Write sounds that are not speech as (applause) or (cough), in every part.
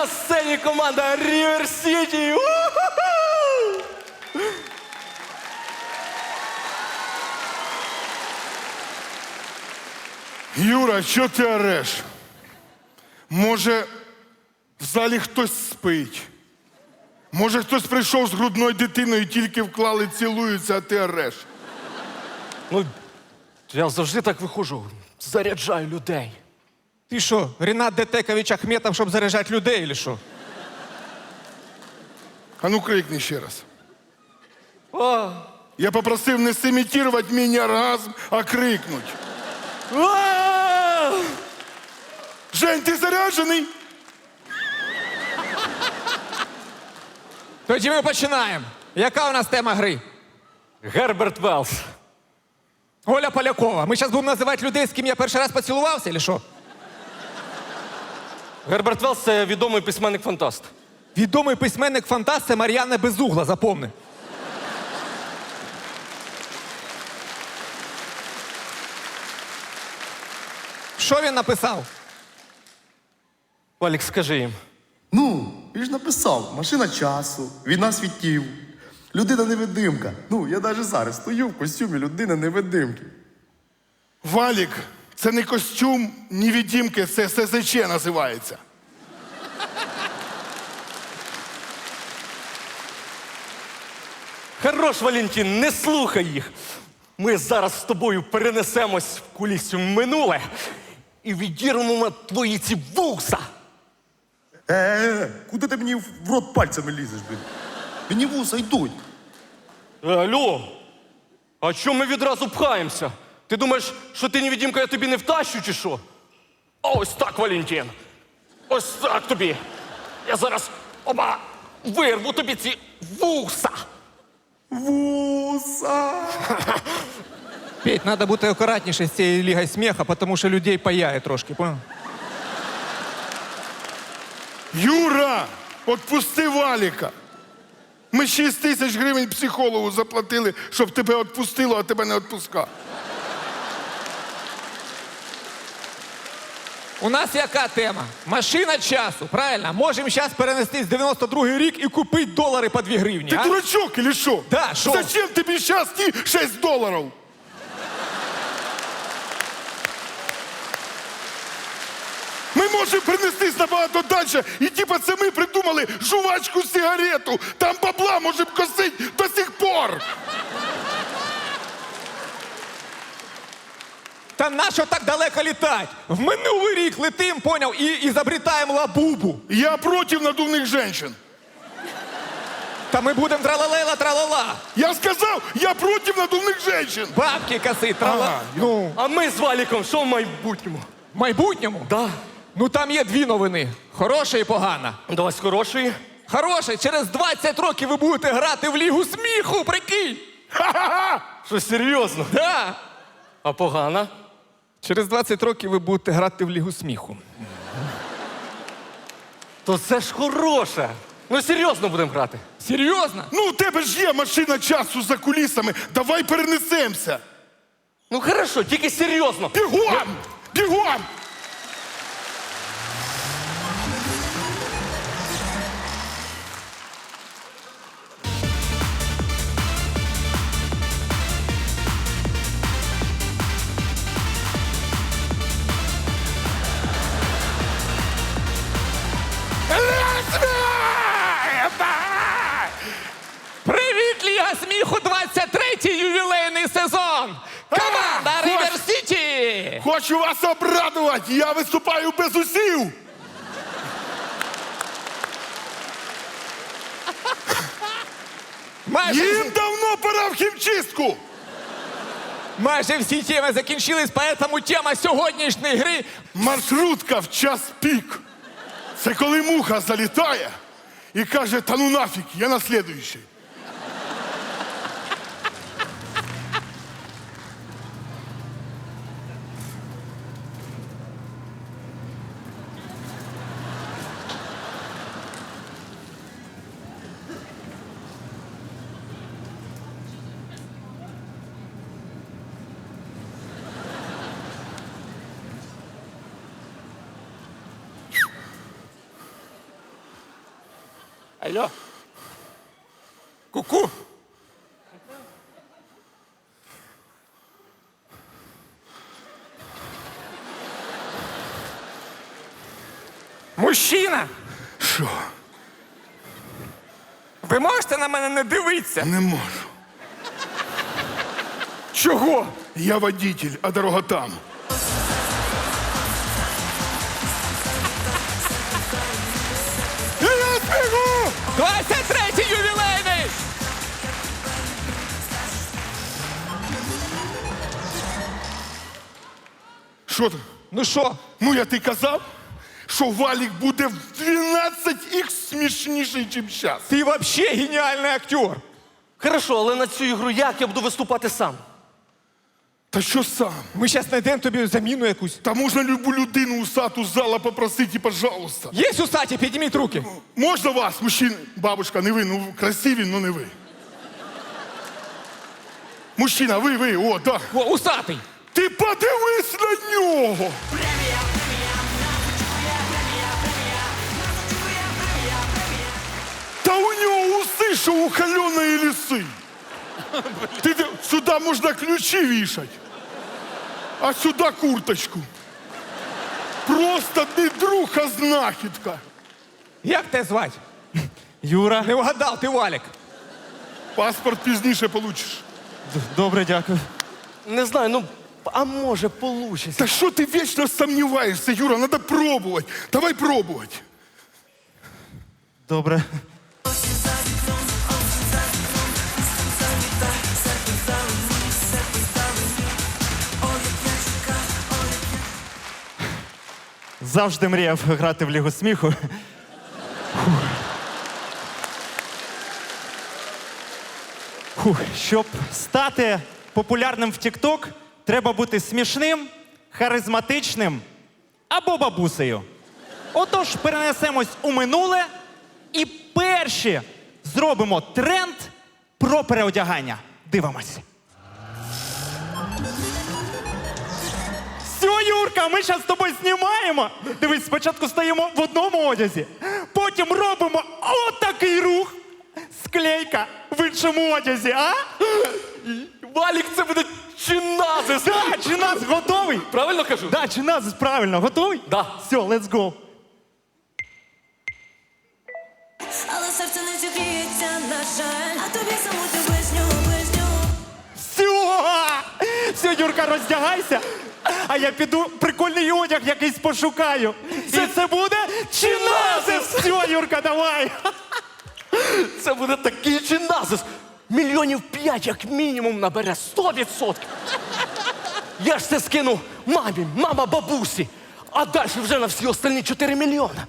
На сцені команда River City. Юра, що ти ореш? Може, в залі хтось спить? Може, хтось прийшов з грудною дитиною, і тільки вклали, цілуються, а ти ореш. Ну, я завжди так виходжу, заряджаю людей. Ти що, Ренат Детекович Ахметов, щоб заряджати людей, чи що? А ну крикни ще раз. О! Я попросив не симітувати міні-оргазм, а крикнуть. А! Жень, ти заряджений? Тоді ми починаємо. Яка у нас тема гри? Герберт Велс. Оля Полякова. Ми зараз будемо називати людей, з ким я перший раз поцілувався, чи що? Герберт Велс це відомий письменник-фантаст. Відомий письменник фантаст це Мар'яна Безугла, запомни. Що він написав? Валік, скажи їм. Ну, він ж написав, машина часу, війна світів, людина невидимка. Ну, я навіть зараз стою в костюмі людини невидимки. Валік, це не костюм, ні відімки, це СЗЧ називається. Хорош, Валентин, не слухай їх. Ми зараз з тобою перенесемось в кулісю минуле і відірвемо твої ці вуса. Е, куди ти мені в рот пальцями лізеш, блін? Мені вуса йдуть. Е, Алло, а чому ми відразу пхаємося? Ти думаєш, що ти невідімка, я тобі не втащу, чи що? Ось так, Валентин. Ось так тобі. Я зараз оба вирву тобі ці вуса. Вуса! (laughs) Петь, треба бути акуратніше з цією лігою сміха, тому що людей паяє трошки, понял? Юра, отпусти Валіка. Ми 6 тисяч гривень психологу заплатили, щоб тебе відпустило, а тебе не відпускав. У нас яка тема? Машина часу, правильно? Можемо зараз перенестись в 92-й рік і купити долари по 2 гривні. Ти а? дурачок или що? Да, що? Зачем тобі зараз ті 6 доларів? Ми можемо перенестись набагато далі. І типа це ми придумали жувачку сигарету. Там бабла можемо косити до сих пор. Та нащо так далеко літати? В минулий рік летим, поняв, і, і забрітаємо лабубу. Я проти надувних жінок. Та ми будемо тралалела тралала. Я сказав, я проти надувних жінок. Бабки коси, трала. Ага, ну, А ми з Валіком що в майбутньому? в майбутньому? Да. Ну там є дві новини: хороша і погана. Давай з хорошої. Хороша, через 20 років ви будете грати в лігу сміху, прикинь! Ха-ха-ха! Що серйозно? Да. А погана? Через 20 років ви будете грати в лігу сміху. То це ж хороше. Ми серйозно будемо грати. Серйозно? Ну, у тебе ж є машина часу за кулісами. Давай перенесемося. Ну хорошо, тільки серйозно. Бігом! Бігом! Хочу вас обрадувати, я виступаю без усів. Майже, Їм давно пора в хімчистку. майже всі теми закінчились, поэтому тема сьогоднішньої гри Маршрутка в час пік. Це коли муха залітає і каже, та ну нафіг, я на слідуючий. Алло. Ку-ку. Мужчина, Що? ви можете на мене не дивитися? Не можу. Чого? Я водитель, а дорога там. 23-й ювілейний! Що там? Ну що, Ну я ти казав, що валік буде в 12 х смішніший, ніж зараз. ти взагалі геніальний актер. Хорошо, але на цю ігру як я буду виступати сам? Та що сам? Ми зараз знайдемо тобі заміну якусь. Та можна любу людину усату з зала попросити, пожалуйста. Є усаті, підніміть руки. Можна вас, мужчини? Бабушка, не ви, ну красиві, ну не ви. Мужчина, ви, ви, о, так. О, усатий. Ти подивись на нього! Та у нього уси, що у кальоної ліси. Ти, ти- сюди можна ключі вішати, а сюди курточку. Просто не друг, а знахідка. Як тебе звати? (laughs) Юра, Не вгадав, ти Валік. Паспорт пізніше получиш. добре, дякую. Не знаю, ну, а може получиться. Та що ти вічно сумніваєшся, Юра? Треба пробувати. Давай пробувати. Добре. Завжди мріяв грати в Лігу сміху. Фух. Фух. Щоб стати популярним в TikTok, треба бути смішним, харизматичним або бабусею. Отож, перенесемось у минуле і перші зробимо тренд про переодягання. Дивимось. Все, Юрка, ми зараз з тобою знімаємо. Дивись, спочатку стоїмо в одному одязі, потім робимо отакий рух. Склейка в іншому одязі, а? Валік, це буде чиназис! Да, чи нас готовий? Правильно кажу? Да, чи нас правильно, готовий? Да. Все, let's go. Але серце не зігріється, на жаль, а тобі саму ти ближню, ближню. Все! Все, Юрка, роздягайся. А я піду прикольний одяг якийсь пошукаю. І це буде чиназис! Все, Юрка, давай! Це буде такий чиназис. Мільйонів п'ять, як мінімум, набере сто відсотків. Я ж це скину мамі, мама бабусі, а далі вже на всі остальні 4 мільйони.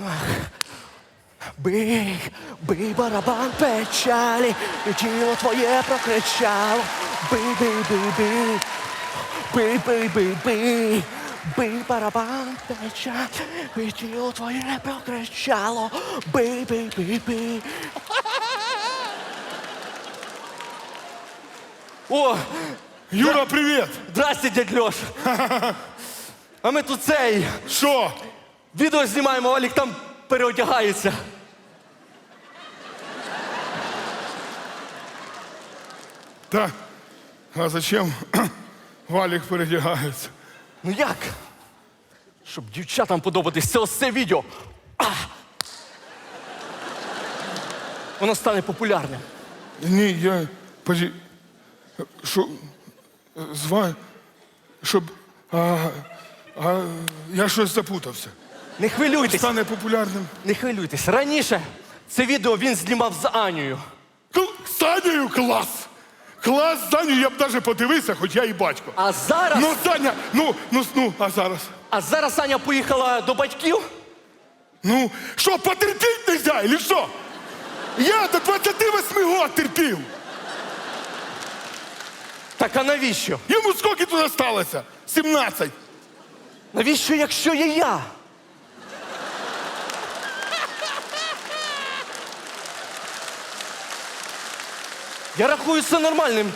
Ах. Бий, бий барабан печалі, і тіло твоє прокричало. Бий, бий, бий, бий. Бий, бий, барабан печалі, і тіло твоє прокричало. Бий, бий, бий, бий. О, Юра, привіт! здрасте, дядь Льош. (laughs) А ми тут цей Що? відео знімаємо, Олік там переодягається. Так. А зачем Валік передягається? Ну як? Щоб дівчатам подобатись, це ось це відео. А! Воно стане популярним. Ні, я. Поді... Що. Зва. Щоб. А, а, я щось запутався. Не хвилюйтесь, Стане популярним. не хвилюйтесь. Раніше це відео він знімав з. Кл- З Санею клас! Клас з Санею я б навіть подивився, хоч я і батько. А зараз, Ну, Саня, ну, ну, ну, а зараз? а зараз Аня поїхала до батьків. Ну, що, потерпіть нельзя, или що? Я до 28 год терпів. Так а навіщо? Йому скільки тут осталося? 17. Навіщо, якщо є я? Я рахую це нормальним.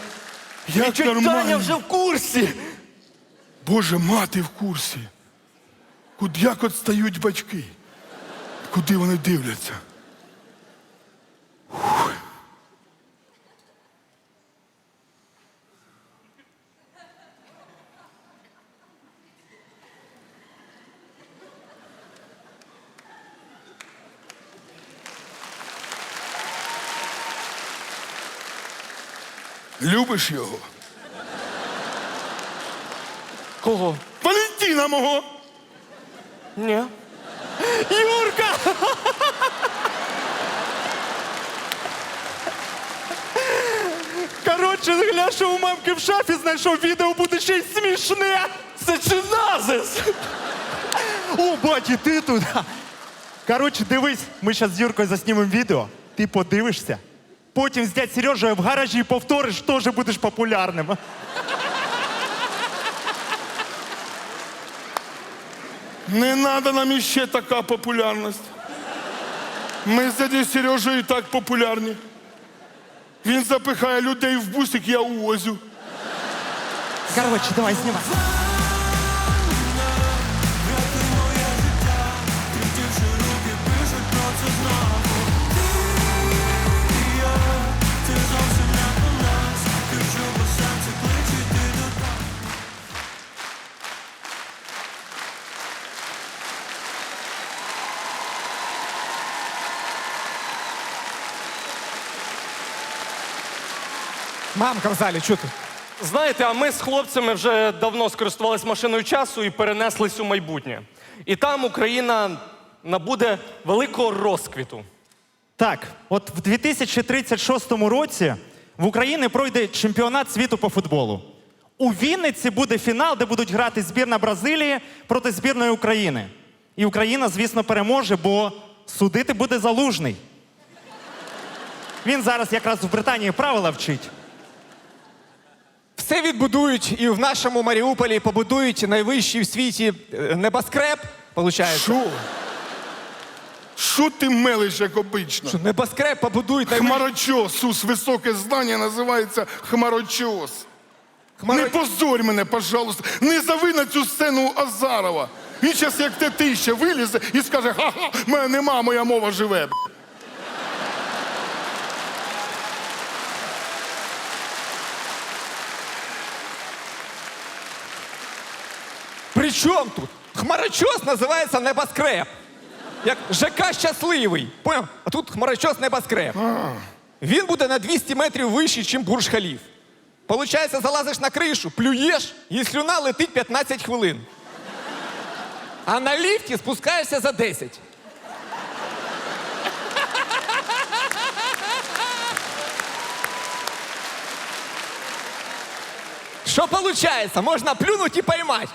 Як Тетя Таня нормально. вже в курсі. Боже, мати в курсі. Куди як от стають батьки? Куди вони дивляться? Любиш його? Кого? Валентина мого! Ні. Юрка! Коротше, гля, що у мамки в шафі знайшов відео, буде ще й смішне. Це чиназис! О, баті, ти тут. Коротше, дивись, ми зараз з Юркою заснімемо відео, ти подивишся. Потім з дядь Сережею в гаражі повториш, теж будеш популярним. Не треба нам іще така популярність. Ми з дядю Сережею і так популярні. Він запихає людей в бусик, я увозю. Коротше, давай знімай. Мамка в залі, чути. Знаєте, а ми з хлопцями вже давно скористувались машиною часу і перенеслись у майбутнє. І там Україна набуде великого розквіту. Так, от в 2036 році в Україні пройде чемпіонат світу по футболу. У Вінниці буде фінал, де будуть грати збірна Бразилії проти збірної України. І Україна, звісно, переможе, бо судити буде залужний. Він зараз якраз в Британії правила вчить. Все відбудують і в нашому Маріуполі побудують найвищий в світі е, небоскреб. Получається. Що? Що ти мелиш, як обично? Що небоскреб побудують найвищий. Хмарочос, Сус, високе здання називається хмарочос. Хмаро- Не позорь мене, пожалуйста. Не зови на цю сцену Азарова. Він зараз як те ще вилізе і скаже: ха-ха, мене нема, моя мова живе. Чому тут? Хмарочос називається небоскреб. Як ЖК щасливий. Поняв? А тут хмарочос небоскреб. Він буде на 200 метрів вищий, ніж бурж халіф. Получається, залазиш на кришу, плюєш, і слюна летить 15 хвилин. А на ліфті спускаєшся за 10. Що виходить? Можна плюнути і поймати.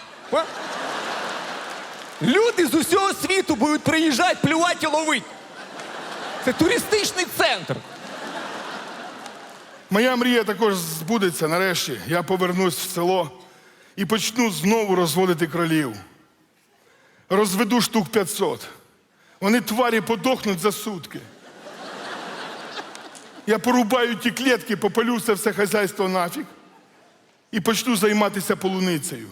Люди з усього світу будуть приїжджати, плювати і ловити. Це туристичний центр. Моя мрія також збудеться нарешті. Я повернусь в село і почну знову розводити кролів. Розведу штук 500. Вони тварі подохнуть за сутки. Я порубаю ті клітки, попалю це все хазяйство нафіг і почну займатися полуницею.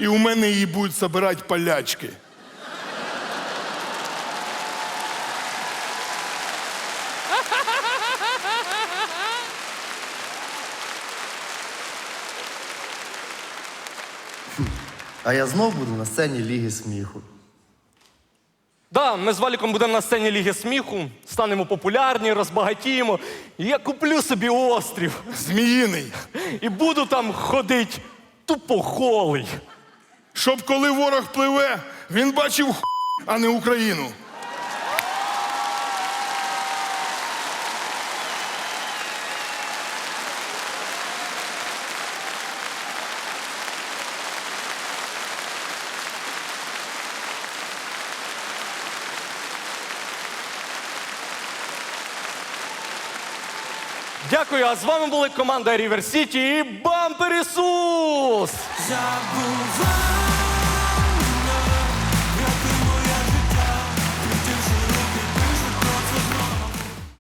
І у мене її будуть забирати полячки. А я знов буду на сцені Ліги сміху. Да, ми з Валіком будемо на сцені Ліги сміху, станемо популярні, розбагатіємо. І я куплю собі острів Зміїний. і буду там ходити тупо голий. Щоб коли ворог пливе, він бачив ху, а не Україну. Дякую, а з вами були команда Рівер Сіті і Бампер Ісус! Забувай